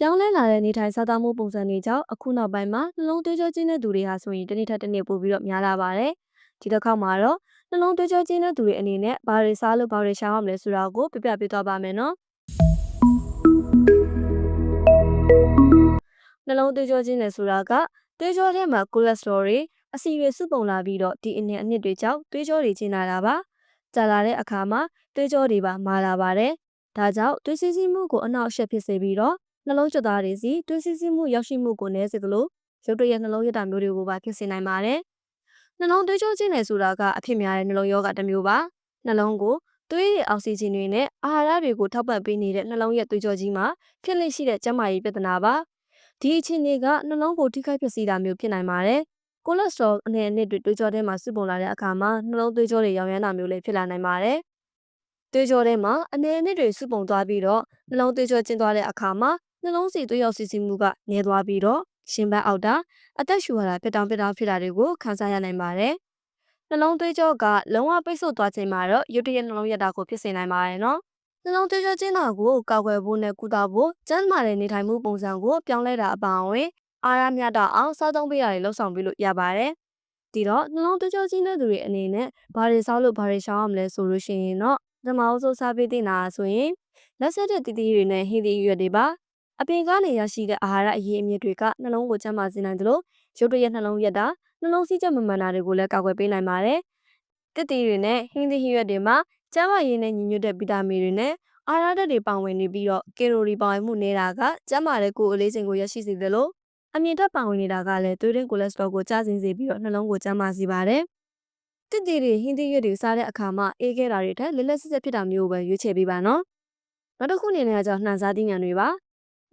ပြောင်းလဲလာတဲ့နေထိုင်စားသောက်မှုပုံစံတွေကြောင့်အခုနောက်ပိုင်းမှာနှလုံးသွေးကြောကျဉ်တဲ့သူတွေဟာဆိုရင်တစ်နေ့ထက်တစ်နေ့ပိုပြီးတော့များလာပါတယ်။ဒီတစ်ခေါက်မှာတော့နှလုံးသွေးကြောကျဉ်တဲ့သူတွေအနေနဲ့ဘာတွေစားလို့ဘာတွေရှောင်ရမလဲဆိုတာကိုပြပြပေးသွားပါမယ်နော်။နှလုံးသွေးကြောကျဉ်တယ်ဆိုတာကသွေးကြောထဲမှာကိုလက်စထရောတွေအဆီတွေစုပုံလာပြီးတော့ဒီအနည်းအနှစ်တွေကြောင့်သွေးကြောတွေကျဉ်လာတာပါ။ကြာလာတဲ့အခါမှာသွေးကြောတွေပါမာလာပါတယ်။ဒါကြောင့်သွေးစီးစီးမှုကိုအနောက်အရှက်ဖြစ်စေပြီးတော့ နှလုံးကြွသားတွေစီသွေးစီးစီးမှုရောက်ရှိမှုကိုနည်းစေသလိုရုပ်တရက်နှလုံးရတာမျိုးတွေကိုပါဖြစ်စေနိုင်ပါတယ်။နှလုံးသွေးကြောကျဉ်တယ်ဆိုတာကအဖြစ်များတဲ့နှလုံးရောဂါတစ်မျိုးပါ။နှလုံးကိုသွေးရည်အောက်ဆီဂျင်တွေနဲ့အာဟာရတွေကိုထောက်ပံ့ပေးနေတဲ့နှလုံးရဲ့သွေးကြောကြီးမှာဖြစ်လက်ရှိတဲ့ကျန်းမာရေးပြဿနာပါ။ဒီအခြေအနေကနှလုံးကိုထိခိုက်ဖြစ်စေတာမျိုးဖြစ်နိုင်ပါတယ်။ကိုလက်စထရောအနေနဲ့တွေသွေးကြောထဲမှာစုပုံလာတဲ့အခါမှာနှလုံးသွေးကြောတွေရောင်ရမ်းတာမျိုးလည်းဖြစ်လာနိုင်ပါတယ်။သွေးကြောထဲမှာအနေနဲ့တွေစုပုံသွားပြီးတော့နှလုံးသွေးကြောကျဉ်သွားတဲ့အခါမှာ နှလုံးစီသွေးရောက်စီစီမှုကနည်းသွားပြီးတော့ရှင်ဘတ်အောက်တာအသက်ရှူရတာဖြစ်တောင်ဖြစ်တောင်ဖြစ်တာတွေကိုခံစားရနိုင်ပါတယ်။နှလုံးသွေးကြောကလုံးဝပိတ်ဆို့သွားချိန်မှာတော့ရုတ်တရက်နှလုံးရက်တာကိုဖြစ်စေနိုင်ပါတယ်နော်။နှလုံးသွေးကြောကျဉ်တာကိုကောက်ွယ်ဖို့နဲ့ကုသဖို့ကျန်းမာတဲ့နေထိုင်မှုပုံစံကိုပြောင်းလဲတာအပါအဝင်အားရမြတ်တာအောင်စားသုံးပေးရတွေလှုပ်ဆောင်ပေးလို့ရပါတယ်။ဒီတော့နှလုံးသွေးကြောကျဉ်တဲ့သူတွေအနေနဲ့ဘာတွေစားလို့ဘာတွေရှောင်ရမလဲဆိုလို့ရှိရင်တော့ဓမ္မအုပ်စိုးစားပေးတင်တာဆိုရင်လက်ဆက်တဲ့တည်တည်တွေနဲ့ဟင်းသီးရွက်တွေပါ အပြင်ကနေရရှိတဲ့အာဟာရအရေးအမြစ်တွေကနှလုံးကိုကျန်းမာစေနိုင်သလိုရုပ်တရက်နှလုံးရက်တာနှလုံးစည်းချက်မမှန်တာတွေကိုလည်းကာကွယ်ပေးနိုင်ပါတယ်။တစ်တီတွေနဲ့ဟင်းသီးဟင်းရွက်တွေမှာကျန်းမာရေးနဲ့ညီညွတ်တဲ့ဗီတာမင်တွေနဲ့အာဟာရဓာတ်တွေပါဝင်နေပြီးတော့ကီလိုရီပါဝင်မှုနေတာကကျန်းမာတဲ့ကိုယ်အလေးချိန်ကိုရရှိစေသလိုအမြင့်တက်ပါဝင်နေတာကလည်းသွေးတွင်းကိုလက်စထရောကိုကျဆင်းစေပြီးတော့နှလုံးကိုကျန်းမာစေပါတယ်။တစ်တီတွေဟင်းသီးရွက်တွေစားတဲ့အခါမှာအေးခဲတာတွေထက်လက်လက်ဆက်ဆက်ဖြစ်တာမျိုးပဲရွေးချယ်ပေးပါနော်။နောက်တစ်ခုအနေနဲ့ကကြောင့်နှံစားသီးငံတွေပါ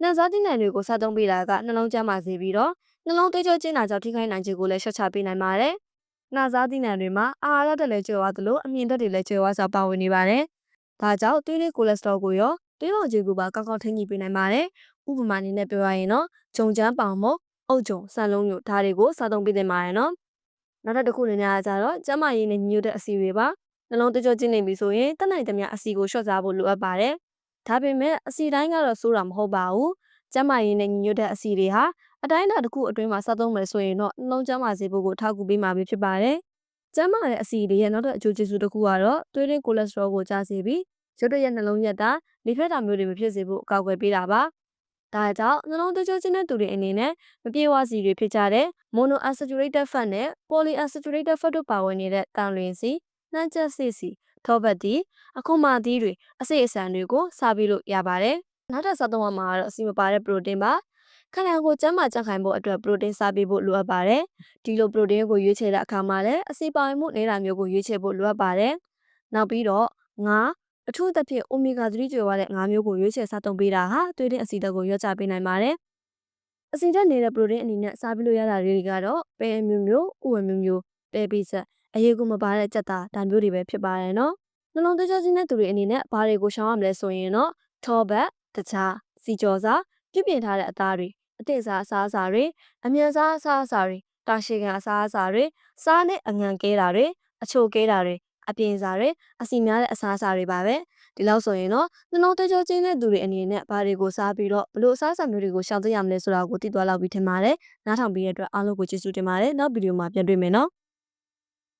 နှံစားသီးနှံတွေကိုစားသုံးပေးတာကနှလုံးကျန်းမာစေပြီးတော့နှလုံးသွေးကြောကျဉ်တာကြောင့်ထိခိုက်နိုင်ခြင်းကိုလည်းရှော့ချပေးနိုင်ပါတယ်။နှံစားသီးနှံတွေမှာအာဟာရဓာတ်လည်းကျွဲဝသလိုအမြင့်ဓာတ်တွေလည်းကျွဲဝစွာပါဝင်နေပါတယ်။ဒါကြောင့်သွေးလေးကိုလက်စထရောကိုရောသွေးပေါင်ကြီးကိုပါကောက်ကောက်ထိန်းညှိပေးနိုင်ပါတယ်။ဥပမာအနေနဲ့ပြောရရင်တော့ဂျုံချမ်းပေါင်မုတ်အုတ်ဂျုံဆန်လုံးမျိုးဒါတွေကိုစားသုံးပေးသင့်ပါတယ်နော်။နောက်တစ်ခုအနေနဲ့ကကြတော့ကျန်းမာရေးနဲ့ညီညွတ်တဲ့အစီတွေပါနှလုံးသွေးကြောကျဉ်နေပြီဆိုရင်တက်နိုင်သမျှအစီကိုလျှော့စားဖို့လိုအပ်ပါတယ်။ ဒါပေမဲ့အစီတိုင်းကတော့စိုးတာမဟုတ်ပါဘူးကျန်းမာရေးနဲ့ညီညွတ်တဲ့အစီတွေဟာအတိုင်းအတာတစ်ခုအတွင်းမှာစားသုံးမယ်ဆိုရင်တော့နှလုံးကျန်းမာစေဖို့ကိုထောက်ကူပေးမှာဖြစ်ပါတယ်။ကျန်းမာတဲ့အစီတွေရဲ့နောက်တဲ့အကျိုးကျေးဇူးတစ်ခုကတော့သွေးရင်းကိုလက်စထရောကိုကျစေပြီးရုပ်တရက်နှလုံးရက်တာလေဖြတ်တာမျိုးတွေမဖြစ်စေဖို့အကာအကွယ်ပေးတာပါ။ဒါကြောင့်နှလုံးသွေးကြောကျဉ်တဲ့သူတွေအနေနဲ့မပြေဝစီတွေဖြစ်ကြတဲ့ monounsaturated fat နဲ့ polyunsaturated fat တို့ပါဝင်နေတဲ့တန်လွင်စီနှမ်းချက်စစ်စီ ထောပတ်တီအခုမှသီးတွေအစိအစံတွေကိုစားပြီးလို့ရပါတယ်။နောက်ထပ်စားသုံးရမှာကတော့အစီမပါတဲ့ပရိုတင်းပါခန္ဓာကိုယ်ကျန်းမာကြံ့ခိုင်ဖို့အတွက်ပရိုတင်းစားပေးဖို့လိုအပ်ပါတယ်ဒီလိုပရိုတင်းကိုရွေးချယ်တဲ့အခါမှာလည်းအစီပါဝင်မှုနေတာမျိုးကိုရွေးချယ်ဖို့လိုအပ်ပါတယ်နောက်ပြီးတော့ငါအထူးသဖြင့်အိုမီဂါ3ကျွေးရတဲ့ငါးမျိုးကိုရွေးချယ်စားသုံးပေးတာဟာသွေးတင်းအစီဓာတ်ကိုလျော့ချပေးနိုင်ပါတယ်အစီဓာတ်နေတဲ့ပရိုတင်းအနေနဲ့စားပြီးလို့ရတာတွေကတော့ပဲမျိုးမျိုးဥဝမျိုးမျိုးပဲပိဆက် အရေးကိုမပါတဲ့ကြက်သားဒါမျိုးတွေပဲဖြစ်ပါတယ်နော်နှလုံးသွေးကြောကျဉ်တဲ့သူတွေအနေနဲ့ဘာတွေကိုရှောင်ရမလဲဆိုရင်တော့ထောပတ်တခြားစီကြောစာပြုပြင်ထားတဲ့အသားတွေအသင့်စားအစားအစာတွေအမြန်စားအစားအစာတွေတာရှည်ခံအစားအစာတွေစားနဲ့အငံကဲတာတွေအချိုကဲတာတွေအပြင်စားတွေအစီများတဲ့အစားအစာတွေပါပဲဒီလောက်ဆိုရင်တော့နှလုံးသွေးကြောကျဉ်တဲ့သူတွေအနေနဲ့ဘာတွေကိုစားပြီးတော့ဘလို့အစားအစာမျိုးတွေကိုရှောင်သိရမလဲဆိုတာကိုသိသွားလောက်ပြီးထင်ပါတယ်နားထောင်ပြီးတဲ့အတွက်အားလုံးကိုကျေးဇူးတင်ပါတယ်နောက်ဗီဒီယိုမှာပြန်တွေ့မယ်နော်